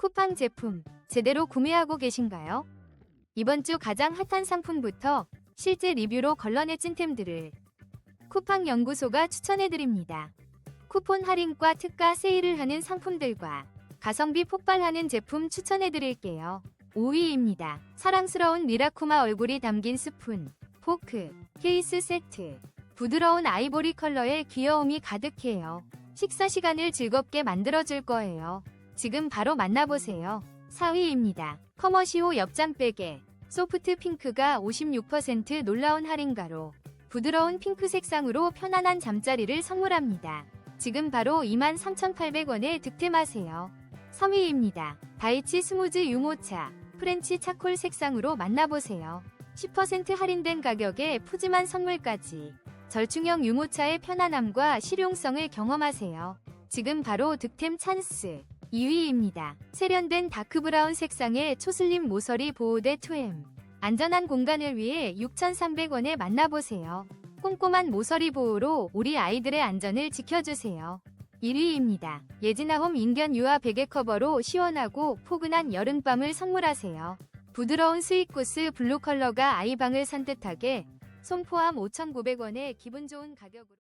쿠팡 제품 제대로 구매하고 계신가요? 이번 주 가장 핫한 상품부터 실제 리뷰로 걸러내 찐템들을 쿠팡 연구소가 추천해드립니다. 쿠폰 할인과 특가 세일을 하는 상품들과 가성비 폭발하는 제품 추천해드릴게요. 5위입니다. 사랑스러운 미라쿠마 얼굴이 담긴 스푼, 포크, 케이스 세트. 부드러운 아이보리 컬러의 귀여움이 가득해요. 식사 시간을 즐겁게 만들어줄 거예요. 지금 바로 만나보세요. 4위입니다. 커머시오 옆장 베개. 소프트 핑크가 56% 놀라운 할인가로 부드러운 핑크 색상으로 편안한 잠자리를 선물합니다. 지금 바로 23,800원에 득템하세요. 3위입니다. 다이치 스무즈 유모차 프렌치 차콜 색상으로 만나보세요. 10% 할인된 가격에 푸짐한 선물까지 절충형 유모차의 편안함과 실용성을 경험하세요. 지금 바로 득템 찬스. 2위입니다. 세련된 다크브라운 색상의 초슬림 모서리 보호대 2M. 안전한 공간을 위해 6,300원에 만나보세요. 꼼꼼한 모서리 보호로 우리 아이들의 안전을 지켜주세요. 1위입니다. 예지나홈 인견 유아 베개 커버로 시원하고 포근한 여름밤을 선물하세요. 부드러운 스윗코스 블루 컬러가 아이 방을 산뜻하게 손포함 5,900원에 기분 좋은 가격으로